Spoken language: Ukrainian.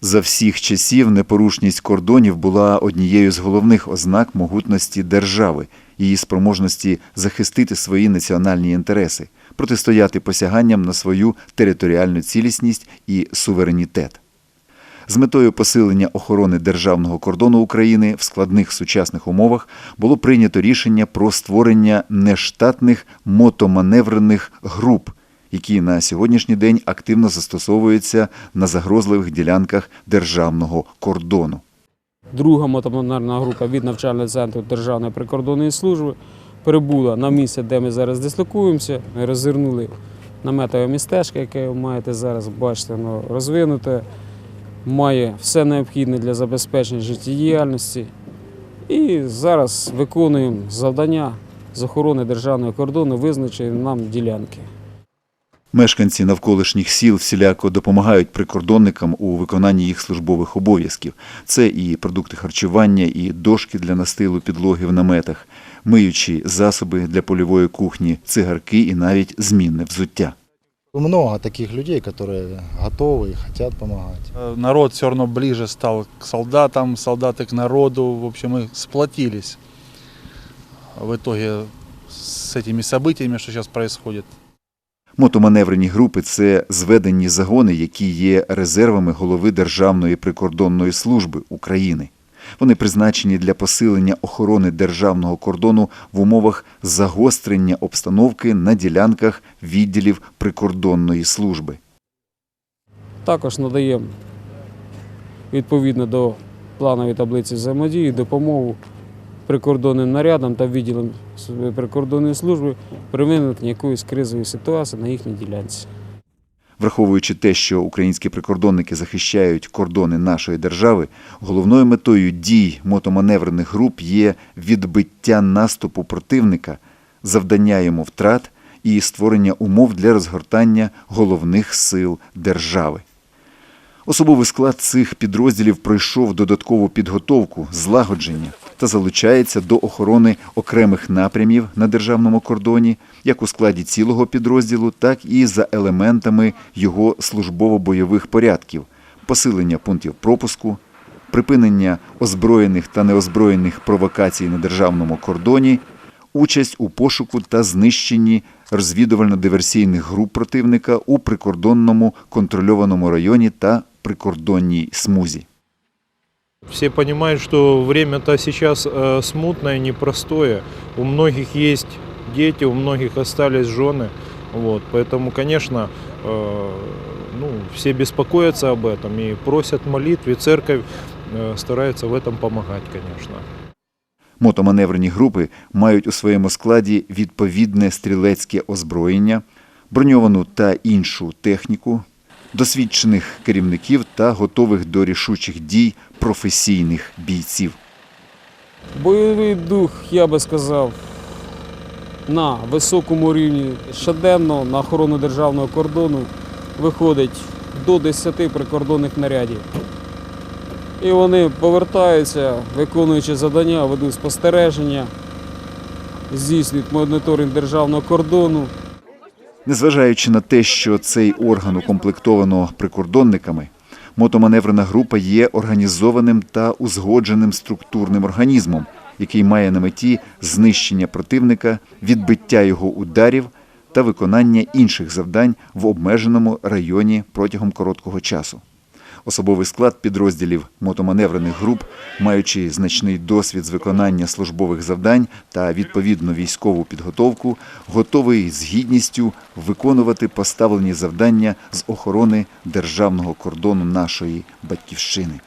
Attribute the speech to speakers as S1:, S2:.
S1: За всіх часів непорушність кордонів була однією з головних ознак могутності держави, її спроможності захистити свої національні інтереси, протистояти посяганням на свою територіальну цілісність і суверенітет. З метою посилення охорони державного кордону України в складних сучасних умовах було прийнято рішення про створення нештатних мотоманеврених груп, які на сьогоднішній день активно застосовуються на загрозливих ділянках державного кордону.
S2: Друга мотоманерна група від навчального центру Державної прикордонної служби прибула на місце, де ми зараз дислокуємося. Ми розвернули наметове містечко, яке ви маєте зараз бачите, воно розвинуте, має все необхідне для забезпечення життєдіяльності. І зараз виконуємо завдання з охорони державного кордону, визначені нам ділянки.
S1: Мешканці навколишніх сіл всіляко допомагають прикордонникам у виконанні їх службових обов'язків. Це і продукти харчування, і дошки для настилу підлоги в наметах, миючі засоби для польової кухні, цигарки і навіть змінне взуття.
S3: Много таких людей, которые готовы и хотят помогать.
S4: Э, Народ все равно ближе стал к солдатам, солдаты к народу. В общем, мы сплотились в итоге с этими событиями, что сейчас происходит.
S1: Мотоманеврені групи це зведені загони, які є резервами голови Державної прикордонної служби України. Вони призначені для посилення охорони державного кордону в умовах загострення обстановки на ділянках відділів прикордонної служби.
S2: Також надаємо відповідно до планової таблиці взаємодії допомогу прикордонним нарядам та відділам с- прикордонної служби при виникненні якоїсь кризової ситуації на їхній ділянці.
S1: Враховуючи те, що українські прикордонники захищають кордони нашої держави, головною метою дій мотоманеврених груп є відбиття наступу противника, завдання йому втрат і створення умов для розгортання головних сил держави. Особовий склад цих підрозділів пройшов додаткову підготовку, злагодження та залучається до охорони окремих напрямів на державному кордоні, як у складі цілого підрозділу, так і за елементами його службово-бойових порядків, посилення пунктів пропуску, припинення озброєних та неозброєних провокацій на державному кордоні, участь у пошуку та знищенні розвідувально-диверсійних груп противника у прикордонному контрольованому районі та прикордонній смузі.
S5: Все понимают, что время-то сейчас э, смутное, непростое. У многих есть дети, у многих остались жены. Вот, поэтому, конечно, э, ну, все беспокоятся об этом и просят молитв, и церковь э, старается в этом помогать, конечно.
S1: Мотоманеврені групи мають у своєму складі відповідне стрілецьке озброєння, броньовану та іншу техніку, досвідчених керівників та готових до рішучих дій професійних бійців.
S2: Бойовий дух, я би сказав, на високому рівні щоденно на охорону державного кордону виходить до 10 прикордонних нарядів. І вони повертаються, виконуючи завдання, ведуть спостереження, здійснюють моніторинг державного кордону.
S1: Незважаючи на те, що цей орган укомплектовано прикордонниками, мотоманеврена група є організованим та узгодженим структурним організмом, який має на меті знищення противника, відбиття його ударів та виконання інших завдань в обмеженому районі протягом короткого часу. Особовий склад підрозділів мотоманеврених груп, маючи значний досвід з виконання службових завдань та відповідну військову підготовку, готовий з гідністю виконувати поставлені завдання з охорони державного кордону нашої батьківщини.